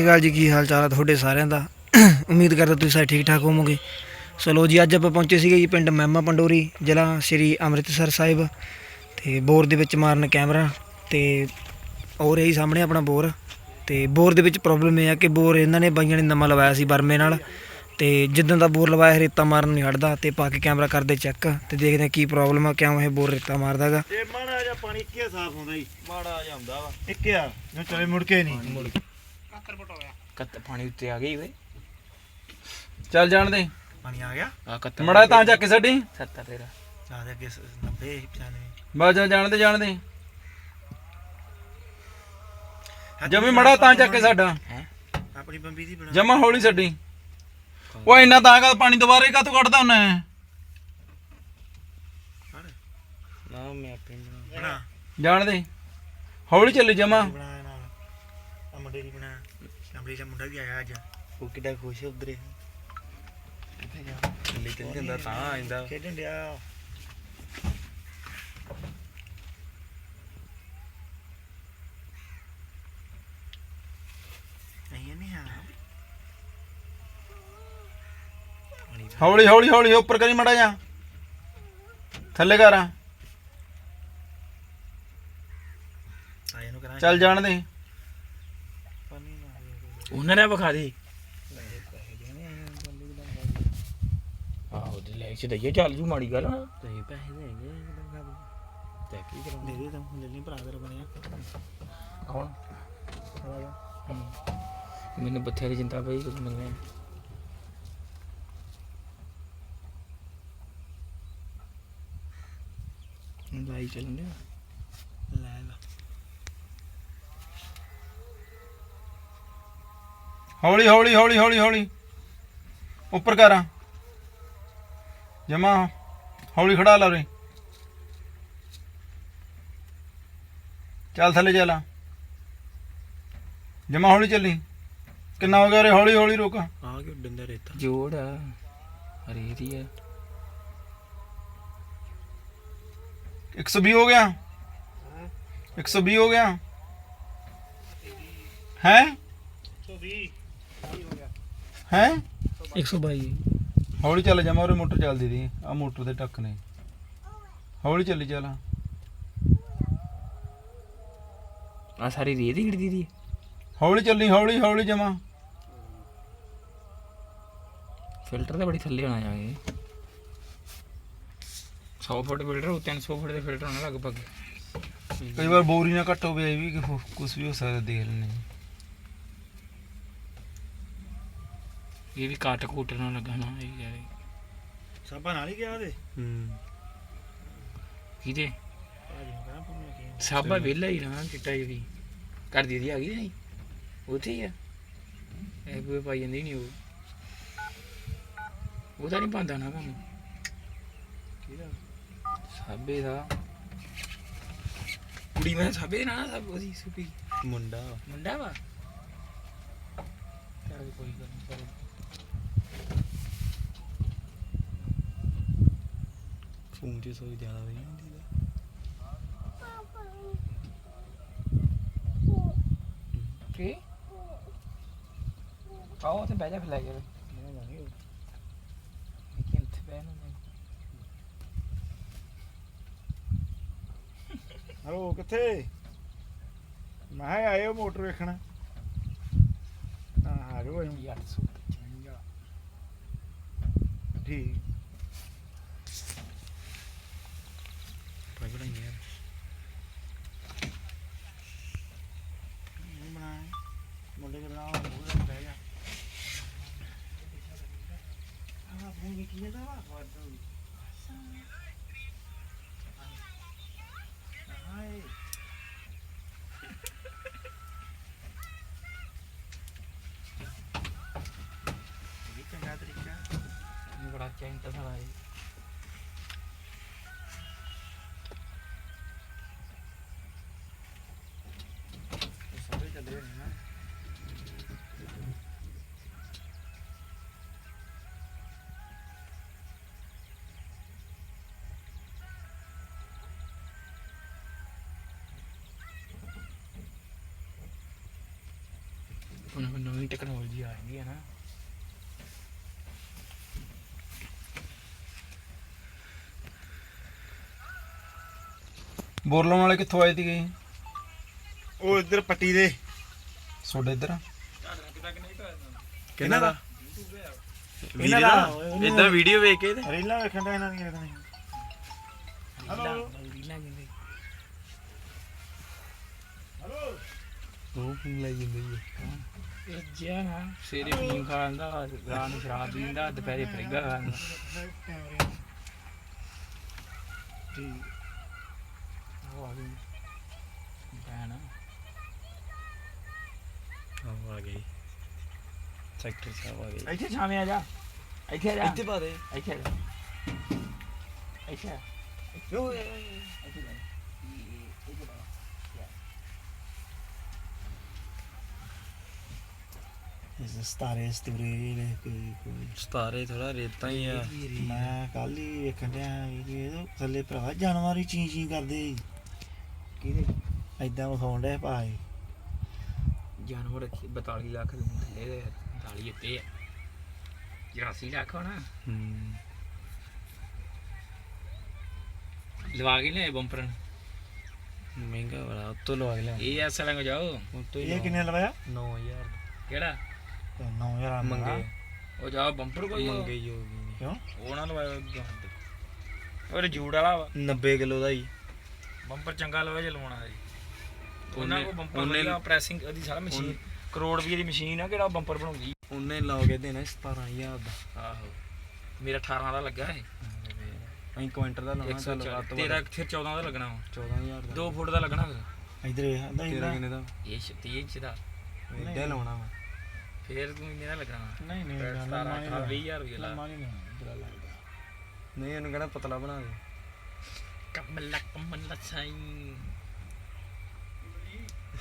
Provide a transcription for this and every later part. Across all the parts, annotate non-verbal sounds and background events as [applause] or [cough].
ਸਤਿ ਸ਼੍ਰੀ ਅਕਾਲ ਜੀ ਕੀ ਹਾਲ ਚਾਲ ਹੈ ਤੁਹਾਡੇ ਸਾਰਿਆਂ ਦਾ? ਉਮੀਦ ਕਰਦਾ ਤੁਸੀਂ ਸਾਰੇ ਠੀਕ ਠਾਕ ਹੋਵੋਗੇ। ਸੋ ਲੋ ਜੀ ਅੱਜ ਆਪਾਂ ਪਹੁੰਚੇ ਸੀਗੇ ਜੀ ਪਿੰਡ ਮਹਿਮਾ ਪੰਡੋਰੀ ਜ਼ਿਲ੍ਹਾ ਸ਼੍ਰੀ ਅੰਮ੍ਰਿਤਸਰ ਸਾਹਿਬ ਤੇ ਬੋਰ ਦੇ ਵਿੱਚ ਮਾਰਨ ਕੈਮਰਾ ਤੇ ਔਰ ਇਹੀ ਸਾਹਮਣੇ ਆਪਣਾ ਬੋਰ ਤੇ ਬੋਰ ਦੇ ਵਿੱਚ ਪ੍ਰੋਬਲਮ ਇਹ ਆ ਕਿ ਬੋਰ ਇਹਨਾਂ ਨੇ ਬਾਈਆਂ ਨੇ ਨਵਾਂ ਲਵਾਇਆ ਸੀ ਬਰਮੇ ਨਾਲ ਤੇ ਜਿੱਦਾਂ ਦਾ ਬੋਰ ਲਵਾਇਆ ਰੇਤਾ ਮਾਰਨ ਨਹੀਂ ਹਟਦਾ ਤੇ ਪਾ ਕੇ ਕੈਮਰਾ ਕਰਦੇ ਚੈੱਕ ਤੇ ਦੇਖਦੇ ਆ ਕੀ ਪ੍ਰੋਬਲਮ ਆ ਕਿਉਂ ਇਹ ਬੋਰ ਰੇਤਾ ਮਾਰਦਾਗਾ ਇਹ ਮਾੜਾ ਜਿਹਾ ਪਾਣੀ ਇੱਕੇ ਸਾਫ਼ ਹੁੰਦਾ ਜੀ। ਮਾੜਾ ਜਿਹਾ ਹੁੰਦਾ ਵਾ। ਇੱਕੇ ਆ ਜੋ ਚਲੇ ਮੁੜ ਕੇ ਨਹੀਂ। ਮੁੜ ਕੱਤ ਪਾਣੀ ਉੱਤੇ ਆ ਗਈ ਓਏ। ਚੱਲ ਜਾਣ ਦੇ। ਪਾਣੀ ਆ ਗਿਆ? ਆ ਕੱਤ ਮੜਾ ਤਾਂ ਚੱਕ ਕੇ ਛੱਡੀ। 70 ਤੇਰਾ। ਚਾਹ ਅੱਗੇ 90 95 ਬਸ ਜਾਣ ਦੇ ਜਾਣ ਦੇ। ਜਮੀ ਮੜਾ ਤਾਂ ਚੱਕ ਕੇ ਸਾਡਾ ਹੈ? ਆਪਣੀ ਬੰਬੀ ਦੀ ਬਣਾ ਜਮਾ ਹੌਲੀ ਛੱਡੀ। ਉਹ ਇੰਨਾ ਤਾਂ ਕਾ ਪਾਣੀ ਦੁਬਾਰੇ ਕਾ ਤੂੰ ਕੱਢਦਾ ਹੁੰਨਾ? ਨਾ ਮੈਂ ਆਪਣੀ ਬਣਾ ਬਣਾ। ਜਾਣ ਦੇ। ਹੌਲੀ ਚੱਲੀ ਜਮਾ ਬਣਾ ਨਾਲ ਆ ਮੁੰਡੇ ਦੀ ਬਣਾ ਅੰਬਰੀ ਦਾ ਮੁੰਡਾ ਵੀ ਆਇਆ ਅੱਜ। ਉਹ ਕਿੱਡਾ ਖੁਸ਼ ਉਧਰੇ। ਕਿੱਥੇ ਗਿਆ? ਥੱਲੇ ਚੱਲ ਜਾਂਦਾ ਤਾਂ ਆਇੰਦਾ। ਖੇਡਣ ਡਿਆ। ਨਹੀਂ ਨਹੀਂ ਆ ਹੌਲੀ ਹੌਲੀ ਹੌਲੀ ਉੱਪਰ ਕਰੀ ਮੜਾ ਜਾ ਥੱਲੇ ਕਰ। ਆ ਆਏ ਨੂੰ ਕਰਾਂ ਚੱਲ ਜਾਣ ਦੇ। ਉਹਨਾਂ ਨੇ ਵਿਖਾ ਦੇ। ਆਹੋ ਤੇ ਲੈ ਚ ਦਈਏ ਚੱਲ ਜੂ ਮਾੜੀ ਗੱਲ। ਤੇ ਪੈਸੇ ਦੇਗੇ ਤੇ ਕੀ ਕਰਾਂ ਦੇ ਦੇ ਤਾਂ ਹੁਣ ਨਹੀਂ ਭਰਾ ਤੇਰਾ ਬਣਿਆ ਕੌਣ? ਮੈਨੂੰ ਬਥੇਰੀ ਚਿੰਤਾ ਪਈ ਕੁਝ ਮੰਗਿਆ ਲਾਈ ਚੱਲਣ ਡਿਆ ਲੈ ਲਾ ਹੌਲੀ ਹੌਲੀ ਹੌਲੀ ਹੌਲੀ ਹੌਲੀ। ਉੱਪਰ ਕਰ। ਆ ਜਮਾ ਹੌਲੀ ਖੜਾ ਲਾ ਰੇ ਚੱਲ ਥੱਲੇ ਚੱਲ। ਜਮਾ ਹੌਲੀ ਚੱਲੀ। ਕਿੰਨਾ ਹੋ ਗਿਆ ਰੇ ਹੌਲੀ ਹੌਲੀ ਰੁਕ। ਆ ਕਿ ਡੰਡਾ ਰੇਤਾ? ਜੋੜ ਆ। ਦੀ ਆ। 120 ਹੋ ਗਿਆ। 120 ਹੋ ਗਿਆ। ਹੈ? 120 ਹੈ? 122 ਹੌਲੀ ਚੱਲ ਜਮਾ ਉਰੇ ਮੋਟਰ ਚੱਲਦੀ ਦੀ। ਆ ਮੋਟਰ ਦੇ ਟੱਕ ਨੇ। ਹੌਲੀ ਚੱਲੀ ਚੱਲ। ਆ ਸਾਰੀ ਰੀਤ ਹੀ ਗਿੜਦੀ ਦੀ। ਹੌਲੀ ਚੱਲੀ ਹੌਲੀ ਹੌਲੀ ਜਮਾ। ਫਿਲਟਰ ਤਾਂ ਬੜੀ ਥੱਲੇ ਹੋਣਾ ਜਾਗੇ 100 ਫੁੱਟ ਫਿਲਟਰ ਉਹ 300 ਫੁੱਟ ਦੇ ਫਿਲਟਰ ਹੋਣਾ ਲਗਭਗ। ਕਈ ਵਾਰ ਬੋਰੀ ਨਾ ਘੱਟ ਹੋਵੇ ਇਹ ਵੀ ਕੁਝ ਵੀ ਹੋ ਸਕਦਾ ਦੇਖ ਲੈਣੇ ਇਹ ਵੀ ਕਾਟ ਕੂਟ ਨਾ ਲੱਗਣਾ ਇਹ ਜਾਵੇ ਸਾਬਾ ਨਾਲ ਹੀ ਗਿਆ ਉਹਦੇ? ਹੂੰ। ਕਿਹਦੇ? ਭਾਜੀ ਨੂੰ ਕਹਾਂ ਪੁੰਨੇ ਕੀ ਸਾਬਾ ਵਿਹਲਾ ਹੀ ਨਾ ਚਿੱਟਾ ਜਿਹੜੀ ਕਰ ਦੀ ਦੀ ਆ ਗਈ ਨਹੀਂ? ਉੱਥੇ ਹੀ ਆ। ਇਹ ਬੂਏ ਪਾਈ ਜਾਂਦੀ ਨਹੀਂ ਉਹ। ਉਹਦਾ ਨਹੀਂ ਪਾਉਂਦਾ ਨਾ ਕੰਮ ਕਿਹਦਾ? ਸਾਬੇ ਦਾ। ਕੁੜੀ ਮੈਂ ਸਾਬੇ ਨਾ ਸਭ ਉਹਦੀ ਸੁਪੀ ਮੁੰਡਾ ਮੁੰਡਾ ਵਾ? ਚੱਲ ਕੋਈ ਗੱਲ ਨਹੀਂ ਪਰ ਫੋਨ ਤੇ ਸੋਈ ਜ਼ਿਆਦਾ ਨਹੀਂ ਹੁੰਦੀ ਕੀ? ਆਓ ਤੇ ਬਹਿ ਜਾ ਫਿਰ ਲੈ ਕੇ ਕਿੰਥੇ ਬਹਿ ਨਾ ਹਲੋ ਕਿੱਥੇ? ਮੈਂ ਕਿਹਾ ਆਇਓ ਮੋਟਰ ਵੇਖਣਾ। ਹਾਂ ਆ ਜਾਓ ਅਸੀਂ। 855 ਠੀਕ ਭਾਈ ਬਣਾਈ ਯਾਰ ਨਹੀਂ ਬਣਾਏ ਮੁੰਡੇ ਦੇ ਨਾਲ ਮੂੰਹ ਤੇ ਬਹਿ ਜਾ ਆਹ ਫੋਨ ਵੀ ਕਿਵੇਂ ਦਾ ਵਾ ਵਾਦੂ ਹਾਏ ਇਹ ਵੀ ਚੰਗਾ ਤਰੀਕਾ ਇਹ ਬੜਾ ਚੈਂਟ ਸਾਲਾ ਇਹ ਇਹ ਸਾਰੇ ਚੱਲ ਰਹੇ ਨੇ ਨਾ ਉਹਨਾਂ ਕੋਲ ਨਵੀਂ ਟੈਕਨੋਲੋਜੀ ਆ ਗਈ ਹੈ ਨਾ ਬੋਰ ਲਾਉਣ ਵਾਲੇ ਕਿੱਥੋਂ ਆਏ ਸੀਗੇ ਉਹ ਇੱਧਰ ਪੱਟੀ ਦੇ। ਤੁਹਾਡੇ ਇੱਧਰ? ਕਿਹਨਾਂ ਦਾ? ਇਹਨਾਂ ਦਾ? ਇਦਾਂ ਵੀਡੀਓ ਵੇਖ ਕੇ ਤੇ। ਰੀਲਾਂ ਵੇਖਣ ਦਾ ਇਹਨਾਂ ਦੀਆਂ ਨਹੀਂ। ਹਲੋ ਉਹ ਪੀਣ ਲਈ ਜਾਂਦੀ ਇਹ ਜਿਆ ਨਾ ਸਵੇਰੇ ਪੀਣ ਖਾਂਦਾ ਰਾਤ ਨੂੰ ਸ਼ਰਾਬ ਪੀਂਦਾ ਦੁਪਹਿਰੇ ਖਾਂਦਾ ਠੀਕ ਉਹ ਆ ਗਈ ਭੈਣ। ਆ ਗਈ। ਸੈਕਟਰ ਸਾਹਿਬ ਆ ਗਏ ਇੱਥੇ ਛਾਵੇਂ ਆ ਜਾ। ਇੱਥੇ ਆ ਜਾ। ਇੱਥੇ ਪਾ ਦੇ। ਇੱਥੇ ਆ ਜਾ। ਇੱਥੇ ਆ। ਓਏ ਓਏ ਓਏ। ਇੱਥੇ ਜਾ ਇਸ ਸਤਾਰੇ ਸਤੂਰੇ ਨੇ ਕੋਈ ਕੋਈ ਸਤਾਰੇ ਥੋੜਾ ਰੇਤਾ ਹੀ ਆ। ਮੈਂ ਕੱਲ ਹੀ ਵੇਖਣ ਡਿਆ ਇਹ ਇਹਦੇ ਥੱਲੇ ਭਰਾ ਜਾਨਵਰ ਹੀ ਚੀਂ ਚੀਂ ਕਰਦੇ ਕਿਹਦੇ ਐਦਾਂ ਵਿਖਾਉਣ ਡਿਆ ਭਾਈ ਜਾਨਵਰ 42 ਲੱਖ ਦੇ ਥੱਲੇ ਦੇ 42 ਉੱਤੇ ਆ। 84 ਲੱਖ ਹੋਣਾ। ਹੂੰ। ਲਵਾ ਕੇ ਲਿਆਏ ਬੰਪਰ ਮਹਿੰਗਾ ਵਾਲਾ ਉੱਤੋਂ ਲਵਾ ਕੇ ਲਿਆ ਇਹ ਐਸ ਲੰਗ ਜਾਓ। ਉੱਤੋਂ ਇਹ ਕਿੰਨੇ ਲਵਾਇਆ? 9000 ਕਿਹੜਾ? 9000 ਮੰਗੇ। ਉਹ ਜਾਓ ਬੰਪਰ ਕੋਈ ਮੰਗੇ ਹੀ ਹੋ ਗਈ ਕਿਉਂ? ਉਹ ਨਾ ਲਵਾਇਓ ਉਹ ਜੂੜ ਵਾਲਾ ਵਾ। 90 ਕਿਲੋ ਦਾ ਹੀ। ਬੰਪਰ ਚੰਗਾ ਲਵਾ ਜੇ ਲਵਾਉਣਾ ਜੀ ਉਹਨਾਂ ਕੋ ਬੰਪਰ ਉਹਨੇ- ਵਧੀਆ ਪ੍ਰੈਸਿੰਗ ਉਹਦੀ ਸਾਰਾ ਮਸ਼ੀਨ ਕਰੋੜ ਰੁਪਏ ਦੀ ਮਸ਼ੀਨ ਆ ਕਿਹੜਾ ਬੰਪਰ ਬਣਾਉਂਦੀ। ਉਹਨੇ ਲਾ ਕੇ ਦੇਣਾ 17000 ਦਾ। ਆਹੋ। ਮੇਰਾ 18 ਦਾ ਲੱਗਾ ਹੈ ਅਸੀਂ ਕੁਇੰਟਲ ਦਾ ਲਾਉਣਾ ਚੱਲ 140 ਵੱਧ ਤੋਂ ਤੇਰਾ ਫਿਰ 14 ਦਾ ਲੱਗਣਾ ਵਾ। 14000 ਦਾ। 2 ਫੁੱਟ ਦਾ ਲੱਗਣਾ ਫਿਰ। ਇਧਰ ਵੇਖ ਆਂਦਾ ਤੇਰਾ ਕਿੰਨੇ ਦਾ? ਇਹ 36 ਇੰਚ ਦਾ। ਇੱਦਾਂ ਲਾਉਣਾ ਵਾ। ਫਿਰ ਤੂੰ ਇੰਨੇ ਦਾ ਲੱਗਣਾ ਨਹੀਂ ਨਹੀਂ 17 18 20000 ਰੁਪਏ ਲਾ। ਨਹੀਂ ਬੁਰਾ ਲੱਗਦਾ ਨਹੀਂ ਇਹਨੂੰ ਕਹਿਣਾ ਪਤਲਾ ਬਣਾ ਦੇ। ਕਮਲਾ ਕਮਲਾ ਸਾਈ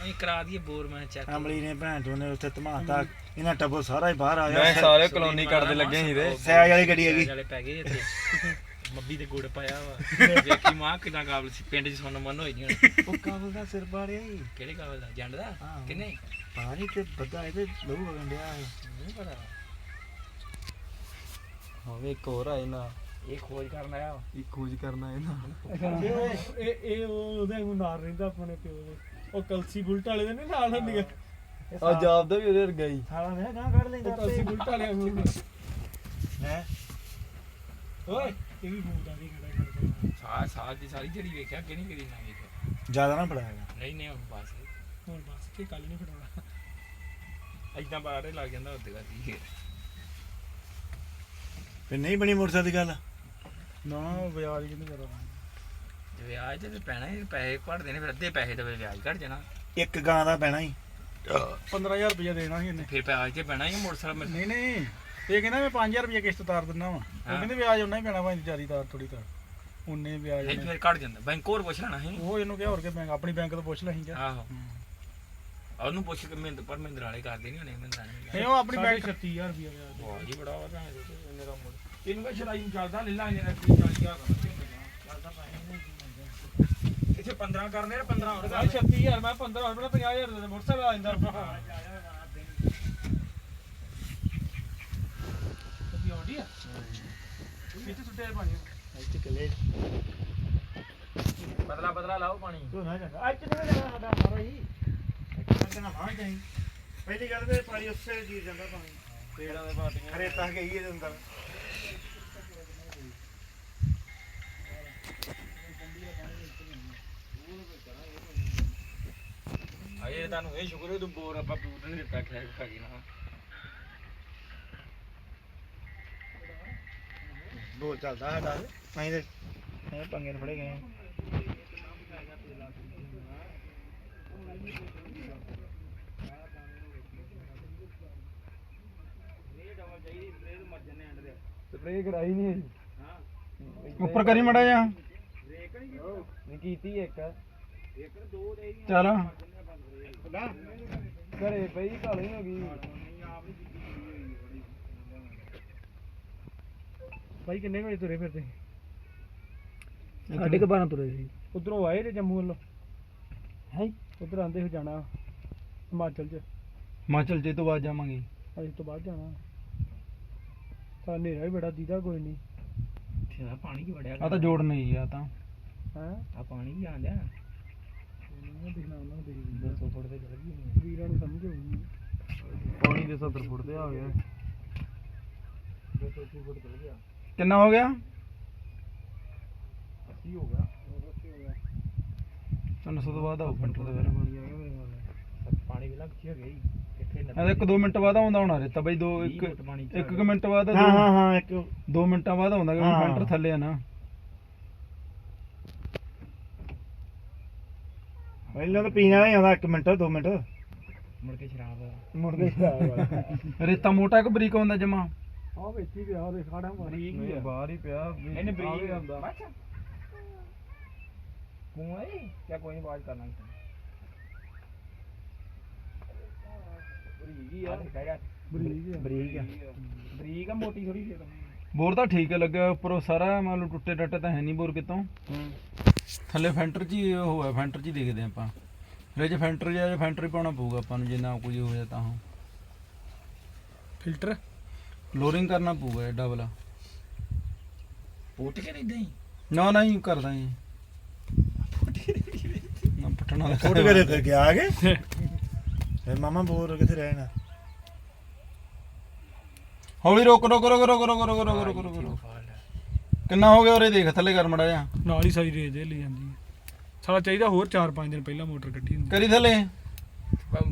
ਅਸੀਂ ਕਰਾ ਦਈਏ ਬੋਰ ਮੈਂ ਚੈੱਕ ਅਮਲੀ ਨੇ ਭੈਣ ਚੋਂ ਨੇ ਉੱਥੇ ਧਮਾਤਾ ਇਹਨਾਂ ਟੱਬਰ ਸਾਰਾ ਹੀ ਬਾਹਰ ਆ ਗਿਆ ਮੈਂ ਸਾਰੇ ਕਲੋਨੀ ਕੱਢਦੇ ਲੱਗੇ ਸੀ ਤੇ। ਸਹਿਜ ਵਾਲੀ ਗੱਡੀ ਹੈਗੀ। ਵਾਲੇ ਪੈ ਗਏ ਇੱਥੇ। ਮੱਬੀ ਤੇ ਗੁੜ ਪਾਇਆ ਵਾ। [laughs] ਵੇਖੀ ਮਾਂ ਕਿਦਾਂ ਕਾਬਲ ਸੀ। ਪਿੰਡ 'ਚ ਸੁਣ ਮਨ ਹੋਈ ਨਹੀਂ ਉਹ ਕਾਬਲ ਦਾ ਸਿਰ ਬਾੜਿਆ ਹੀ। ਕਿਹੜੇ ਕਾਬਲ ਦਾ? ਜੰਡ ਦਾ। ਕਿੰਨੇ ਪਾਣੀ ਤੇ ਬੱਦਾ ਇਹਦੇ ਲਹੂ ਵਗਣ ਡਿਆ। ਨਹੀਂ ਪਤਾ। ਹੋਵੇ ਇੱਕ ਹੋਰ ਆਏ ਨਾ। ਇਹ ਖੋਜ ਕਰਨ ਆਇਆ ਵਾ। ਇਹ ਖੋਜ ਕਰਨਾ ਹੈ ਨਾ। ਇਹ ਇਹ ਉਹ ਉਹਦੇ ਨੂੰ ਨਾਲ ਰਹਿੰਦਾ ਆਪਣੇ ਪਿਓ ਦੇ। ਉਹ ਕਲਸੀ ਬੁਲਟ ਵਾਲੇ ਦੇ ਨੀ ਨਾਲ ਹੁੰਦੀਆਂ? ਆ ਜਾਬ ਦਾ ਵੀ ਉਹਦੇ ਵਰਗਾ ਹੀ। ਸਾਲਾ ਮੈਂ ਗਾਂ ਕੱਢ ਲੈਂਦਾ ਕਲਸੀ ਬੁਲਟ ਵਾਲੇ ਨੂੰ ਹੈ? ਓਏ ਇਹ ਵੀ ਫੋਨ ਦਾ ਖੜਾ ਕਰਦਾ ਸਾਲ ਸਾਲ ਦੀ ਸਾਰੀ ਜਿਹੜੀ ਵੇਖਿਆ ਕਿਹੜੀ ਕਿਹੜੀ ਨਾ ਵੇਖਿਆ? ਜ਼ਿਆਦਾ ਨਾ ਪੜਾਏਗਾ ਨਹੀਂ ਨਹੀਂ ਹੁਣ ਬਸ। ਹੁਣ ਬਸ ਕੇ ਕੱਲ ਨਹੀਂ ਫੜਾਉਣਾ। ਇਦਾਂ ਬਾਹਰੇ ਲੱਗ ਜਾਂਦਾ ਉੱਤੇ ਕਰਦੀ ਫਿਰ ਨਹੀਂ ਬਣੀ ਮੋਟਰਸਾਈਕਲ ਦੀ ਗੱਲ? ਨਾ ਵਿਆਜ ਕਿੰਨੇ ਕਰਾਂ ਤੇ ਵਿਆਜ ਤੇ ਪੈਣਾ ਹੀ ਪੈਸੇ ਘਟਦੇ ਨੇ ਫਿਰ ਅੱਧੇ ਪੈਸੇ ਤੇ ਫਿਰ ਵਿਆਜ ਘਟ ਜਾਣਾ। ਇੱਕ ਗਾਂ ਦਾ ਪੈਣਾ ਹੀ। 15000 ਰੁਪਇਆ ਦੇਣਾ ਸੀ ਇਹਨੇ। ਫਿਰ ਵਿਆਜ ਤੇ ਪੈਣਾ ਹੀ ਮੋਟਰਸਾਈਕਲ ਮਿਲ- ਨਹੀਂ ਨਹੀਂ ਇਹ ਕਹਿੰਦਾ ਮੈਂ 5000 ਰੁਪਇਆ ਕਿਸ਼ਤ ਤਾਰ ਦਿੰਦਾ ਵਾ। ਉਹ ਹਾਂ। ਕਹਿੰਦੇ ਵਿਆਜ ਉਹਨਾਂ ਹੀ ਪੈਣਾ ਭਾਵੇਂ ਜਾਰੀ ਤਾਰ ਥੋੜੀ ਤਾਰ ਉਹਨੇ ਵਿਆਜ ਨਹੀਂ ਉਹਨੇ- ਫਿਰ ਘਟ ਜਾਂਦਾ। ਬੈਂਕ ਹੋਰ ਪੁੱਛ ਲੈਣਾ ਸੀ। ਉਹ ਇਹਨੂੰ ਕਿਹਾ ਹੋਰ ਕੇ ਬੈਂਕ ਆਪਣੀ ਬੈਂਕ ਤੋਂ ਪੁੱਛ ਲੈ ਕਿਹਾ। ਆਹੋ। ਉਹਨੂੰ ਪੁੱਛ ਕੇ ਮਹਿੰਦਰ ਪਰ ਮਹਿੰਦਰ ਵਾਲੇ ਕਰਦੇ ਨਹੀਂ ਹੋਣੇ ਮਹਿੰਦਰ ਨਹੀਂ ਉਹ ਆਪਣੀ ਬੈਂਕ 36000 ਰੁਪਇਆ ਵਿਆਜ ਵਾਹ ਜੀ ਬੜਾ ਵਾ ਇੰਨੇ ਦਾ ਮੁੱਲ ਇਹਨੂੰ ਕਹ ਸ਼ਰਾਈ ਨੂੰ ਚੱਲਦਾ ਲੈ ਲਾ ਇਹਨੇ ਦਾ 40000 ਚੱਲਦਾ। ਇੱਥੇ 15 ਕਰਨੇ ਨੇ 15 ਹੋਰ ਦਾ 36000 ਮੈਂ 15 ਹੋਰ ਬਣਾ 50000 ਦੇ ਮੋਟਰਸਾਈਕਲ ਆ ਜਾਂਦਾ ਕਦੀ ਆਉਂਦੀ ਆ? ਸੁੱਟਿਆ ਇਹ ਪਾਣੀ? ਇੱਥੇ ਕਲੇ ਬਦਲਾ ਬਦਲਾ ਲਾਓ ਪਾਣੀ। ਤੂੰ ਨਾ ਜਾਂਦਾ ਅੱਜ ਨਹੀਂ ਜਾਣਾ ਸਾਡਾ? ਸਾਰਾ ਹੀ। ਇੱਥੇ ਨਾ ਮਾਂ ਜਾਈ। ਪਹਿਲੀ ਗੱਲ ਤੇ ਪਾਣੀ ਉਸੇ ਜੀ ਜਾਂਦਾ ਪਾਣੀ। ਪੇੜਾਂ ਦੇ ਪਾਟੀਆਂ ਖਰੇਤਾ ਗਈ ਇਹਦੇ ਅੰਦਰ। ਆਏ ਤੁਹਾਨੂੰ ਇਹ ਸ਼ੁਕਰ ਹੈ ਤੂੰ ਬੋਰ ਆਪਾਂ ਬੂਟ ਨਹੀਂ ਦਿੱਤਾ ਖੈਰ ਖਾ ਕੇ ਨਾ। ਬੋਲ ਚੱਲਦਾ ਸਾਡਾ। ਅਸੀਂ ਤੇ ਇਹ ਪੰਗੇ ਨੂੰ ਫੜੇ ਗਏ ਹਾਂ। ਸਪਰੇ ਕਰਾਈ ਨਹੀਂ ਉੱਪਰ ਕਰੀ ਮੜਾ ਜਾ ਨਹੀਂ ਕੀਤੀ ਇੱਕ। ਚੱਲ। ਘਰੇ ਪਈ ਕਾਲੀ ਹੋ ਗਈ? ਭਾਈ ਕਿੰਨੇ ਵਜੇ ਤੁਰੇ ਫਿਰਦੇ ਸਾਢੇ ਕੁ 12 ਤੁਰੇ ਸੀ। ਉਧਰੋਂ ਆਏ ਜੇ ਜੰਮੂ ਵੱਲੋਂ? ਹੈ? ਉਧਰ ਆਂਦੇ ਹੋ ਜਾਣਾ ਹਿਮਾਚਲ ਚ। ਹਿਮਾਚਲ ਚ ਇਹ ਤੋਂ ਬਾਅਦ ਜਾਵਾਂਗੇ। ਅਸੀਂ ਤੋਂ ਬਾਅਦ ਜਾਣਾ। ਤਾਂ ਹਨੇਰਾ ਵੀ ਬੜਾ ਦੀਦਾ ਕੋਈ ਨਹੀਂ। ਤੇਰਾ ਪਾਣੀ ਕੀ ਵੜਿਆ ਆ ਤਾਂ ਜੋੜ ਨਹੀਂ ਆ ਤਾਂ। ਹੈ? ਆ ਪਾਣੀ ਕੀ ਆਂਦਿਆ ਦਿਖਣਾ ਉਹਨਾਂ ਨੂੰ ਦੇਖੀ ਦੋ ਫੁੱਟ ਤੇ ਚੜ ਗਈ ਵੀਰਾਂ ਨੂੰ ਸਮਝ ਆਊਗੀ ਪਾਣੀ ਦੇ 70 ਫੁੱਟ ਤੇ ਆ ਗਿਆ। ਦੋ ਫੁੱਟ ਚੜ ਗਿਆ। ਕਿੰਨਾ ਹੋ ਗਿਆ? 80 ਹੋ ਗਿਆ। 300 ਤੋਂ ਬਾਅਦ ਆਉ ਫਿਲਟਰ ਦੇ ਪਾਣੀ ਆ ਗਿਆ ਮੇਰੇ ਨਾਲ। ਪਾਣੀ ਵੇਲਾ ਕਿੱਥੇ ਹੋ ਗਿਆ ਜੀ ਕਿੱਥੇ ਇਹਦਾ ਇੱਕ 2 ਮਿੰਟ ਬਾਅਦ ਆਉਂਦਾ ਹੋਣਾ ਰੇਤਾ ਬਈ 2 ਵੀਹ ਇੱਕ ਫੁੱਟ ਪਾਣੀ ਇੱਕ ਕੁ ਮਿੰਟ ਬਾਅਦ ਹਾਂ ਹਾਂ ਹਾਂ ਇੱਕ 2 ਮਿੰਟਾਂ ਬਾਅਦ ਆਉਂਦਾ ਕਿਉਂਕਿ ਹਾਂ। ਫਿਲਟਰ ਥੱਲੇ ਆ ਨਾ। ਪਹਿਲਾਂ ਤਾਂ ਪੀਣ ਵਾਲਾ ਹੀ ਆਉਂਦਾ 1 ਮਿੰਟ 2 ਮਿੰਟ। ਮੁੜ ਕੇ ਸ਼ਰਾਬ ਮੁੜ ਕੇ ਖਰਾਬ ਵਾਲਾ। [laughs] ਰੇਤਾ ਮੋਟਾ ਕਿ ਬਰੀਕ ਆਉਂਦਾ ਜਮਾ? ਆ ਵਿੱਚ ਹੀ ਪਿਆ ਉਹਦੇ ਖਾੜਾ ਮਾਰੀ ਨਹੀਂ, ਬਾਹਰ ਹੀ ਪਿਆ ਇਹਨੇ ਬਰੀਕ ਆਉਂਦਾ ਕੂਆ ਹੈ ਕਿਆ ਕੋਈ ਨਹੀਂ ਬਾਤ ਕਰਨਾ ਬਰੀਕ ਬਰੀਕ ਆ। ਬਰੀਕ ਆ। ਬਰੀਕ ਆ ਮੋਟੀ ਥੋੜੀ ਜਿਹੀ ਬੋਰ ਤਾਂ ਠੀਕ ਲੱਗਿਆ ਉੱਪਰੋਂ ਸਾਰਾ ਮੰਨ ਲਓ ਟੁੱਟੇ ਟੱਟੇ ਤਾਂ ਹੈ ਨਹੀਂ ਬੋਰ ਕਿਤੋਂ। ਥੱਲੇ ਫੈਂਟਰ ਹੀ ਉਹ ਹੈ ਫੈਂਟਰ ਹੀ ਦੇਖਦੇ ਆਪਾਂ ਫਿਰ 'ਚ ਫੈਂਟਰ ਜਿਹਾ ਫੈਂਟਰ ਹੀ ਪਾਉਣਾ ਪਊਗਾ ਆਪਾਂ ਨੂੰ ਜੇ ਨਾ ਕੋਈ ਹੋ ਜਾ ਤਾਂ ਉਹ ਫਿਲਟਰ ਲੋਰਿੰਗ ਕਰਨਾ ਪਊਗਾ ਇਹ ਡਬਲ ਪੁੱਟ ਕੇ ਇਦਾਂ ਹੀ ਨਾ ਨਾ ਹੀ ਕਰਦਾ ਜੀ ਨਾ ਪਟਣਾ ਦਾ ਫੋਟੋ ਕਰੇ ਤੇ ਗਿਆ ਆਗੇ ਫਿਰ ਮਾਮਾ ਬੋਰ ਕਿੱਥੇ ਰਹਿਣਾ ਹੌਲੀ ਰੋਕ ਰੋਕ ਰੋਕ ਰੋਕ ਰੋਕ ਰੋਕ ਰੋਕ ਰੋਕ ਰੋਕ ਰੋਕ ਕਿੰਨਾ ਹੋ ਗਿਆ ਉਰੇ ਦੇਖ ਥੱਲੇ ਕਰ ਮੜਾ ਜਾ ਨਾਲ ਹੀ ਸਾਰੀ ਰੇਜ ਦੇ ਲਈ ਜਾਂਦੀ ਹੈ। ਸਾਲਾ ਚਾਹੀਦਾ ਹੋਰ 4-5 ਦਿਨ ਪਹਿਲਾਂ ਮੋਟਰ ਕੱਢੀ ਹੁੰਦੀ। ਕਰੀ ਥੱਲੇ।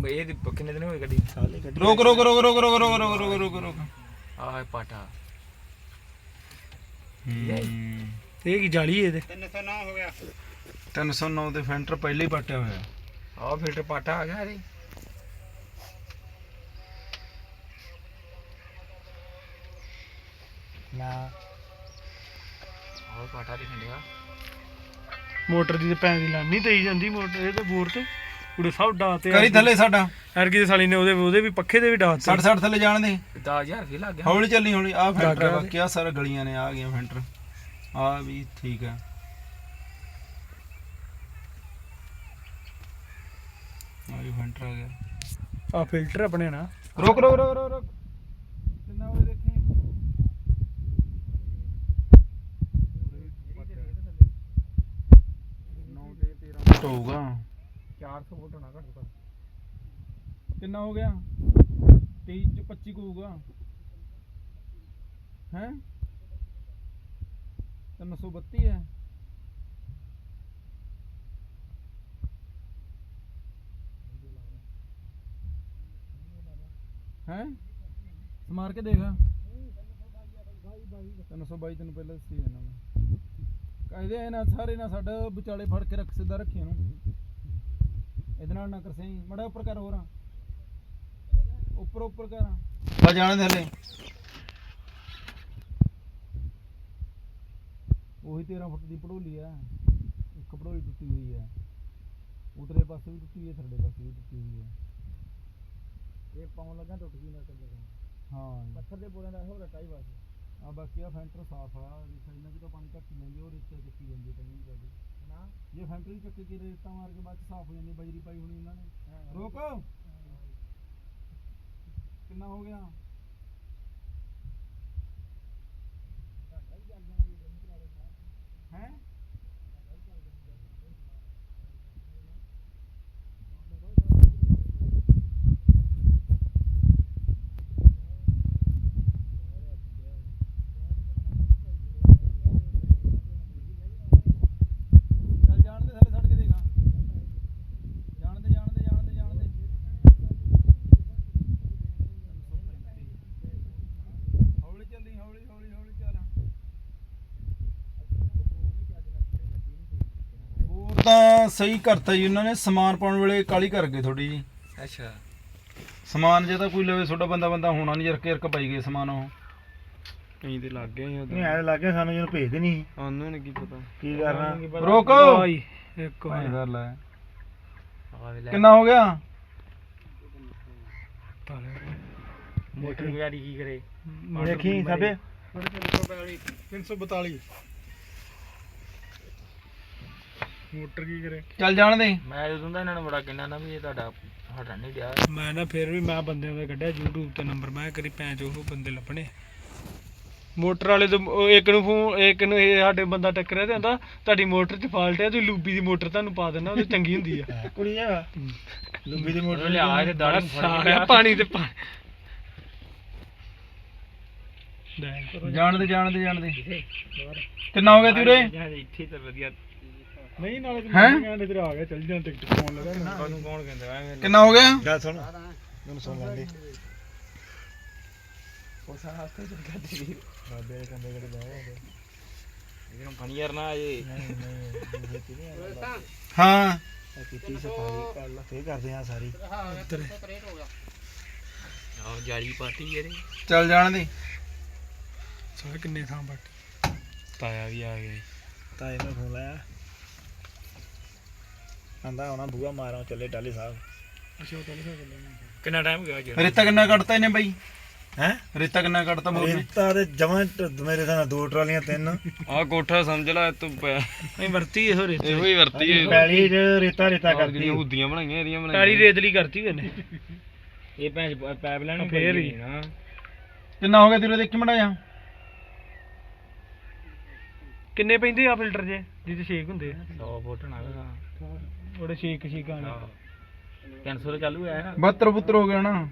ਇਹ ਦੀ ਕਿੰਨੇ ਦਿਨ ਹੋਏ ਗੱਡੀ ਸਾਲੇ ਰੋਕ ਰੋਕ ਰੋਕ ਰੋਕ ਰੋਕ ਰੋਕ ਰੋਕ ਰੋਕ ਰੋਕ ਰੋਕ। ਆਹ ਪਾਟਾ। ਇਹ ਕੀ ਜਾਲੀ ਇਹਦੇ? 309 ਤੇ ਫੈਂਟਰ ਪਹਿਲੇ ਹੀ ਪੱਟਿਆ ਹੋਇਆ। ਆਹ ਫਿਲਟਰ ਪਾਟਾ ਆ ਗਿਆ ਇਹਦੇ ਨਾ। ਆਹ ਪਾਟਾ ਦਿਖਣ ਡਿਆ। ਮੋਟਰ ਦੀ ਤੇ ਭੈਣ ਦੀ ਲਾਨੀ ਤੇਈ ਜਾਂਦੀ ਮੋਟਰ ਇਹ ਤੇ ਬੋਰ ਤੇ। ਉੜੇ ਸਭ ਡਾਤੇ ਕਰੀ ਥੱਲੇ ਸਾਡਾ। ਐਰਗੀ ਦੇ ਸਾਲੀ ਨੇ ਉਹਦੇ ਉਹਦੇ ਵੀ ਪੱਖੇ ਦੇ ਵੀ ਡਾਤੇ 60 60 ਥੱਲੇ ਜਾਣ ਦੇ। 10000 ਫੀ ਲੱਗ ਗਿਆ। ਹੌਲੀ ਚੱਲੀ ਹੌਲੀ। ਆ ਆ ਬਾਕੀ ਆ ਸਾਰਾ ਗਲੀਆਂ ਨੇ ਆ ਗਈਆਂ ਫੈਂਟਰ ਆ ਵੀ ਠੀਕ ਆ। ਆ ਵੀ ਫੈਂਟਰ ਆ ਗਿਆ। ਆ ਫਿਲਟਰ ਆਪਣੇ ਨਾ। ਰੁਕ ਰੁਕ ਰੁਕ ਰੁਕ ਰੁਕ ਕਿੰਨਾ ਹੋਏ ਦੇਖੀ ਨੌ ਤੇ 13 ਫੁੱਟ ਹੋਊਗਾ। 400 ਫੁੱਟ ਹੋਣਾ ਘੱਟ ਤੋਂ ਘੱਟ। ਕਿੰਨਾ ਹੋ ਗਿਆ? 23 ਚ 25 ਕੁ ਹੋਊਗਾ। ਹੈ? 332 ਹੈ। ਹੈ? ਸਮਾਰ ਕੇ ਦੇਖ। 322 ਤੈਨੂੰ ਪਹਿਲਾਂ ਦੱਸੀ ਜਾਣਾ ਮੈਂ। ਕਾਇਦੇ ਇਹ ਨਾ ਸਾਰੇ ਨਾ ਸਾਡਾ ਵਿਚਾਲੇ ਫੜ ਕੇ ਰੱਖ ਸਿੱਧਾ ਰੱਖੀ ਇਹਨੂੰ। ਇਹਦੇ ਨਾਲ ਨਾ ਕਰਸੇਂ ਮੜਾ ਉੱਪਰ ਕਰ ਹੋਰਾਂ। ਉੱਪਰ ਉੱਪਰ ਕਰ। ਆ ਜਾਣ ਦੇ ਹਲੇ ਉਹੀ 13 ਫੁੱਟ ਦੀ ਪੜੋਲੀ ਆ। ਇੱਕ ਪੜੋਲੀ ਟੁੱਟੀ ਹੋਈ ਆ। ਉਧਰੇ ਪਾਸੇ ਵੀ ਟੁੱਟੀ ਹੋਈ ਹੈ ਥੱਲੇ ਪਾਸੇ ਵੀ ਟੁੱਟੀ ਹੋਈ ਹੈ ਇਹ ਪਾਉਣ ਲੱਗਾ ਟੁੱਟ ਗਈ ਨਾ ਹਾਂ। ਪੱਥਰ ਦੇ ਬੋਰਾਂ ਦਾ ਹੋ ਰਟਾਈ ਬਸ ਆ ਬਾਕੀ ਆ ਫੈਂਟਰ ਸਾਫ਼ ਆ ਸਾਈਡਾਂ 'ਚ ਤਾਂ ਪਾਣੀ ਘੱਟ ਹੀ ਲੈਂਦੀ ਉਹ ਰੇਤਾ ਚੱਕੀ ਜਾਂਦੀ ਹੈ ਟੰਗੀ ਜਾਂਦੀ ਨਾ ਜੇ ਫੈਂਟਰ ਹੀ ਚੱਕ ਕੇ ਰੇਤਾ ਮਾਰ ਕੇ ਬਾਅਦ ਚ ਸਾਫ਼ ਹੋ ਜਾਂਦੀ ਬਜਰੀ ਪਾਈ ਹੋਣੀ ਉਹਨਾਂ ਨੇ। ਰੋਕ। ਕਿੰਨਾ ਹੋ ਗਿਆ? ਹੈ ਚੱਲ ਜਾਣ ਦੇ ਥੱਲੇ ਛੱਡ ਕੇ ਦੇਖਾਂ ਜਾਣ ਦੇ ਜਾਣ ਦੇ ਜਾਣ ਦੇ ਜਾਣ ਦੇ ਹੌਲੀ ਚੱਲੀ ਹੌਲੀ ਹੌਲੀ ਹੌਲੀ ਚੱਲ ਬੋਰ ਤਾਂ ਸਹੀ ਕਰਤਾ ਜੀ ਉਹਨਾਂ ਨੇ ਸਮਾਨ ਪਾਉਣ ਵੇਲੇ ਕਾਲੀ ਕਰ ਗਏ ਥੋੜੀ ਜੀ ਅੱਛਾ। ਸਮਾਨ ਜੇ ਤਾਂ ਕੋਈ ਲਵੇ ਛੋਟਾ ਬੰਦਾ ਬੰਦਾ ਹੋਣਾ ਨਹੀਂ ਜਰਕੇ ਰਕ ਪਾਈ ਗਏ ਸਮਾਨ ਉਹ। ਅਸੀਂ ਤੇ ਲੱਗ ਗਏ ਨਹੀਂ ਐ ਲੱਗੇ ਸਾਨੂੰ ਜਿਹਨੂੰ ਭੇਜਦੇ ਨਹੀਂ ਉਹਨੂੰ ਨਹੀਂ ਕੀ ਪਤਾ। ਕੀ ਕਰਨਾ? ਰੋਕ! ਇੱਕ ਭਾਈ ਹੋਇਆ ਲੈ। ਕਿੰਨਾ ਹੋ ਗਿਆ? ਮੋਟਰ ਗਾੜੀ ਕੀ ਕਰੇ? ਦੇਖੀ ਸਾਬੇ। 342 ਮੋਟਰ ਕੀ ਕਰੇ? ਚੱਲ ਜਾਣ ਦੇ। ਮੈਂ ਜਦੋਂ ਦਾ ਇਹਨਾਂ ਨੂੰ ਬੜਾ ਕਹਿਣਾ ਨਾ ਵੀ ਇਹ ਤੁਹਾਡਾ ਹਟਾ ਨਹੀਂ ਰਿਹਾ। ਮੈਂ ਨਾ ਫਿਰ ਵੀ ਮੈਂ ਬੰਦਿਆਂ ਦਾ ਕੱਢਿਆ YouTube ਤੇ ਨੰਬਰ ਮੈਂ ਕਰੀ ਪੈਂਚ ਉਹ ਬੰਦੇ ਲੱਭਣੇ। ਮੋਟਰ ਵਾਲੇ ਤੋਂ ਉਹ ਇੱਕ ਨੂੰ ਫੋਨ ਇੱਕ ਨੂੰ ਇਹ ਸਾਡੇ ਬੰਦਾ ਟੱਕਰਿਆ ਤੇ ਆਂਦਾ ਤੁਹਾਡੀ ਮੋਟਰ 'ਚ ਫਾਲਟ ਹੈ ਤੁਸੀਂ ਲੂਬੀ ਦੀ ਮੋਟਰ ਤੁਹਾਨੂੰ ਪਾ ਦੇਣਾ ਉਹ ਚੰਗੀ ਹੁੰਦੀ ਆ। ਕੁੜੀ ਆ ਲੰਬੀ ਦੀ ਮੋਟਰ ਲਿਆ ਇਹਦੇ ਦਾੜੀ ਪਾਣੀ ਤੇ ਪਾਣੀ ਜਾਣ ਦੇ ਜਾਣ ਦੇ ਜਾਣ ਦੇ। ਕਿੰਨਾ ਹੋ ਗਿਆ ਤੂਰੇ? ਇੱਥੇ ਤਾਂ ਵਧੀਆ। ਨਹੀਂ ਨਾਲੇ ਤੇ ਹੈਂ? ਮੈਂ ਕਹਿੰਦੇ ਤੇਰਾ ਆ ਗਿਆ ਚੱਲ ਜਾਂ ਟਿਕਟ ਪਾਉਣ ਲੱਗਾ ਤੁਹਾਨੂੰ ਕੌਣ ਕਹਿੰਦਾ ਐਵੇਂ ਕਿੰਨਾ ਹੋ ਗਿਆ? ਗੱਲ ਸੁਣ। ਮੈਨੂੰ ਸੁਣ ਲੈਂਦੇ ਉਸ ਹੱਥ ਬਾਬੇ ਦੇ ਕੰਦੇ ਕਿਹੜੇ ਬਾਹਰ ਇਹਨੂੰ ਫਣੀ ਯਾਰ ਨਾ ਇਹ। ਨਹੀਂ ਨਹੀਂ ਇਹ ਤੇ ਹਾਂ। ਨਹੀਂ ਕੀਤੀ ਸਫ਼ਾਈ ਕਰ ਲਾ ਫੇਰ ਕਰਦੇ ਆ ਸਾਰੀ। ਆਹ ਜਾਲੀ ਪਾਤੀ ਜਿਹੜੇ ਚੱਲ ਜਾਣ ਦੇ। ਸਾਰੇ ਕਿੰਨੇ ਥਾਂ ਬੱਟ ਤਾਇਆ ਵੀ ਆ ਗਿਆ ਤਾਂ ਇਹਨੂੰ ਫੋਨ ਲਾਇਆ। ਆਂਦਾ ਹੋਣਾ ਬੂਆ ਮਾਰਾਂ ਚੱਲੇ ਟਾਲੀ ਸਾਹਿਬ। ਅੱਛਾ ਚੱਲ ਸਕਦਾ ਕਿੰਨਾ ਟਾਈਮ ਗਿਆ ਜੀ ਰੇਤਾ ਕਿੰਨਾ ਕੱਢਤਾ ਇਹਨੇ ਬਾਈ? ਹੈ? ਰੇਤਾ ਕਿੰਨਾ ਕੱਢਤਾ ਬੋਲ ਰੇਤਾ ਦੇ ਜਮਾਂ ਮੇਰੇ ਤਾਂ ਦੋ ਟਰਾਲੀਆਂ ਤਿੰਨ। ਆ ਕੋਠਾ ਸਮਝ ਲੈ ਤੂੰ ਪਿਆ। ਨਹੀਂ ਵਰਤੀ ਇਹੋ ਰੇਤ ਇਹੋ ਹੀ ਵਰਤੀ ਹੈ ਪੈਲੀ ਚ ਰੇਤਾ ਰੇਤਾ ਕਰਦੀ ਹੁੱਦੀਆਂ ਬਣਾਈਆਂ ਇਹਦੀਆਂ ਬਣਾਈਆਂ। ਕਾਲੀ ਰੇਤਲੀ ਕਰਤੀ ਉਹਨੇ। ਇਹ ਭੈਣ ਪਾਈਪ ਲੈਣ ਫੇਰ ਹੀ। ਨਾ। ਕਿੰਨਾ ਹੋ ਗਿਆ ਤੇਰੇ ਦੇਖੀ ਮੜਾਇਆ ਕਿੰਨੇ ਪੈਂਦੇ ਆ ਫਿਲਟਰ ਜੇ ਜਿਹਦੇ ਛੇਕ ਹੁੰਦੇ ਆ? 100 ਫੁੱਟ ਨਾ ਉਹਦੇ ਛੇਕ ਛੇਕ ਆਣੇ। 300 ਦਾ ਚਾਲੂ ਹੈ ਨਾ। 72 ਪੁੱਤਰ ਹੋ ਗਿਆ ਨਾ।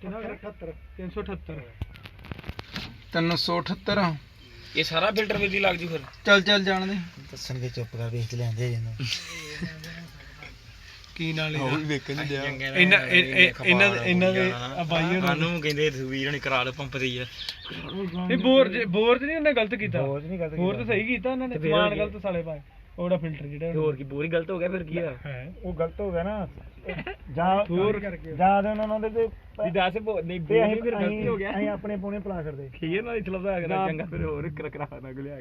ਕਿੰਨਾ 78 378 378 ਇਹ ਸਾਰਾ ਫਿਲਟਰ ਵਿੱਚ ਹੀ ਲੱਗ ਜੂ ਫਿਰ। ਚੱਲ ਚੱਲ ਜਾਣ ਦੇ। ਦੱਸਣਗੇ ਚੁੱਪ ਕਰ ਵੇਚ ਲੈਂਦੇ ਜਿਹਨੂੰ ਕੀ ਨਾਲ ਉਹ ਵੀ ਵੇਖਣ ਨਹੀਂ ਦਿਆ ਇਹਨਾਂ ਇਹ- ਇਹ- ਇਹਨਾਂ ਇਹਨਾਂ ਦੇ ਆ ਬਾਈ ਹੋਣਾ। ਸਾਨੂੰ ਕਹਿੰਦੇ ਵੀਰ ਨੇ ਕਰਾ ਲਓ ਪੰਪ ਦੀ ਆ। ਇਹ ਬੋਰ ਬੋਰ ਚ ਨਹੀਂ ਉਹਨੇ ਗਲਤ ਕੀਤਾ। ਹੋਰ ਨਹੀਂ ਕਰਦੇ ਬੋਰ ਤੇ ਸਹੀ ਕੀਤਾ ਉਹਨਾਂ ਨੇ। ਸਮਾਨ ਗਲਤ ਸਾਲੇ ਪਾਏ। ਉਹਦਾ ਫਿਲਟਰ ਜਿਹੜਾ ਹੋਰ ਕੀ ਬੋਰੀ ਗਲਤ ਹੋ ਗਿਆ ਫਿਰ ਕੀ ਆ? ਹੈ। ਉਹ ਗਲਤ ਹੋ ਗਿਆ ਨਾ। [laughs] ਜਾਂ ਹੋਰ ਜਾਂ ਤੇ ਉਹਨਾਂ ਦੇ ਤੇ ਵੀ ਦੱਸ ਨਹੀਂ ਤੇ ਅਸੀਂ ਫਿਰ ਗਲਤੀ ਹੋ ਗਿਆ। ਅਸੀਂ ਆਪਣੇ ਪੋਣੇ ਪਲਾ ਕਰਦੇ। ਖੀਰ ਨਾਲ ਇਥ ਲੱਭਦਾ ਅਗਲਾ ਚੰਗਾ ਫਿਰ ਹੋਰ ਕਰ ਕਰਾ ਨਾ ਲਿਆ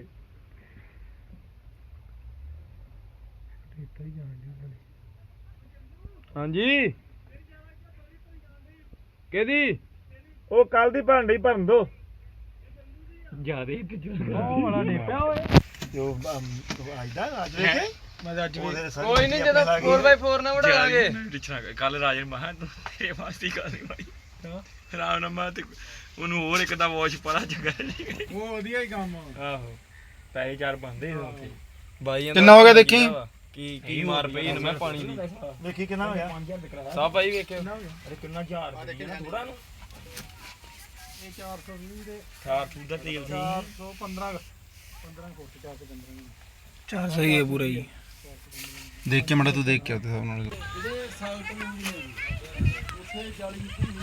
ਹਾਂਜੀ। ਕਿਹਦੀ? ਉਹ ਕੱਲ ਦੀ ਭਰਨ ਡਈ ਭਰਨ ਦੋ। ਜਿਆਦੇ ਹੀ ਤੇ ਉਹ ਵਾਲਾ ਡੇਪਿਆ ਓਏ ਜੋ ਆਇਦਾ ਅੱਜ ਵੇਖੇ ਮੈਂ ਤਾਂ ਅੱਜ ਵੀ ਕੋਈ ਨਹੀਂ ਜਦੋਂ 4x4 ਨਾ ਵੜਾਵਾਂਗੇ ਰਿਛਣਾ ਕੱਲ ਰਾਜਨ ਮਹਾਂ ਤੂੰ ਤੇਰੇ ਵਾਸਤੇ ਗੱਲ ਨਹੀਂ ਮਾਰੀ ਰਾਮ ਨਾ ਮੈਂ ਤੇ ਉਹਨੂੰ ਹੋਰ ਇੱਕ ਦਾ ਵਾਸ਼ ਪੜਾ ਚੰਗਾ ਉਹ ਵਧੀਆ ਹੀ ਕੰਮ ਆਹੋ। ਪੈਸੇ ਚਾਰ ਬੰਦੇ ਉੱਥੇ। ਬਾਈ ਕਿੰਨਾ ਹੋ ਗਿਆ ਦੇਖੀ? ਕੀ ਕੀ ਮਾਰ ਪਈ ਇਹਨੂੰ ਮੈਂ ਪਾਣੀ ਦੀ। ਵੇਖੀ ਕਿੰਨਾ ਹੋਇਆ ਸਭ ਭਾਈ ਵੇਖਿਓ। ਅਰੇ ਕਿੰਨਾ ਝਾੜ ਥੋੜਾ ਨੂੰ ਇਹ 420 ਦੇ ਖਾਰ ਤੂੰ ਦਾ ਤੇਲ ਸੀ। 415 15 ਕੋਟ ਚਾ ਕੇ 15 ਚਾਰ ਸਹੀ ਹੈ ਪੂਰਾ ਜੀ। ਦੇਖ ਕੇ ਮੜਾ ਤੂੰ ਦੇਖ ਕੇ ਉਹਦੇ ਹਿਸਾਬ ਨਾਲ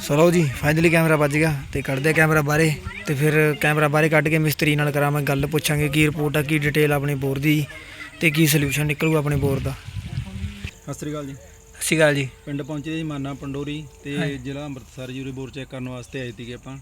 ਚਲੋ ਜੀ। ਫਾਈਨਲੀ ਕੈਮਰਾ ਵੱਜ ਗਿਆ ਤੇ ਕੱਢਦੇ ਕੈਮਰਾ ਬਾਹਰੇ ਤੇ ਫਿਰ ਕੈਮਰਾ ਬਾਹਰੇ ਕੱਢ ਕੇ ਮਿਸਤਰੀ ਨਾਲ ਕਰਾਵਾਂ ਗੱਲ ਪੁੱਛਾਂਗੇ ਕੀ ਰਿਪੋਰਟ ਆ ਕੀ ਡਿਟੇਲ ਆਪਣੀ ਬੋਰ ਦੀ ਤੇ ਕੀ ਸੋਲੂਸ਼ਨ ਨਿਕਲੂਗਾ ਆਪਣੇ ਬੋਰ ਦਾ। ਸਤਿ ਸ੍ਰੀ ਅਕਾਲ ਜੀ। ਸਤਿ ਸ਼੍ਰੀ ਅਕਾਲ ਜੀ। ਪਿੰਡ ਪਹੁੰਚੇ ਜੀ ਮਾਨਾ ਪੰਡੋਰੀ ਤੇ ਜ਼ਿਲ੍ਹਾ ਅੰਮ੍ਰਿਤਸਰ ਜੀ ਉਰੇ ਬੋਰ ਚੈੱਕ ਕਰਨ ਵਾਸਤੇ ਆਏ ਸੀਗੇ ਆਪਾਂ।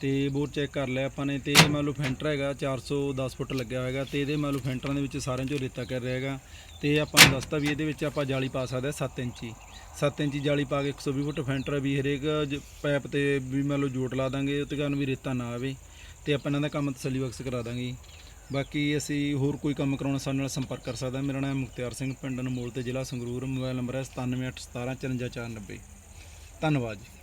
ਤੇ ਬੋਰ ਚੈੱਕ ਕਰ ਲਿਆ ਆਪਾਂ ਨੇ ਤੇ ਇਹ ਮੰਨ ਲਓ ਫੈਂਟਰ ਹੈਗਾ 410 ਫੁੱਟ ਲੱਗਿਆ ਹੋਏਗਾ ਤੇ ਇਹਦੇ ਮੰਨ ਲਓ ਫੈਂਟਰਾਂ ਦੇ ਵਿੱਚ ਸਾਰਿਆਂ ਚੋਂ ਰੇਤਾ ਕਰ ਰਿਹਾ ਹੈਗਾ ਤੇ ਆਪਾਂ ਨੂੰ ਦੱਸਤਾ ਵੀ ਇਹਦੇ ਵਿੱਚ ਆਪਾਂ ਜਾਲੀ ਪਾ ਸਕਦੇ ਆ 7 ਇੰਚੀ। 7 ਇੰਚੀ ਜਾਲੀ ਪਾ ਕੇ 120 ਫੁੱਟ ਫੈਂਟਰ ਵੀ ਹਰੇਕ ਜ- ਪਾਈਪ ਤੇ ਵੀ ਮੰਨ ਲਓ ਜੋਟ ਲਾ ਦਾਂਗੇ ਉਹਤੇ ਕਾਰਨ ਵੀ ਰੇਤਾ ਨਾ ਆਵੇ ਤੇ ਆਪਾਂ ਇਹਨਾਂ ਦਾ ਕੰਮ ਤਸੱਲੀ ਬਖਸ਼ ਕਰਾ ਦਾਂਗੇ। ਬਾਕੀ ਅਸੀਂ ਹੋਰ ਕੋਈ ਕੰਮ ਕਰਾਉਣਾ ਸਾਡੇ ਨਾਲ ਸੰਪਰਕ ਕਰ ਸਕਦਾ। ਮੇਰਾ ਨਾਮ ਮੁਖਤਿਆਰ ਸਿੰਘ, ਪਿੰਡ ਅਨਮੋਲ ਤੇ ਜ਼ਿਲ੍ਹਾ ਸੰਗਰੂਰ, ਮੋਬਾਈਲ ਨੰਬਰ ਹੈ 9781175490 ਧੰਨਵਾਦ ਜੀ।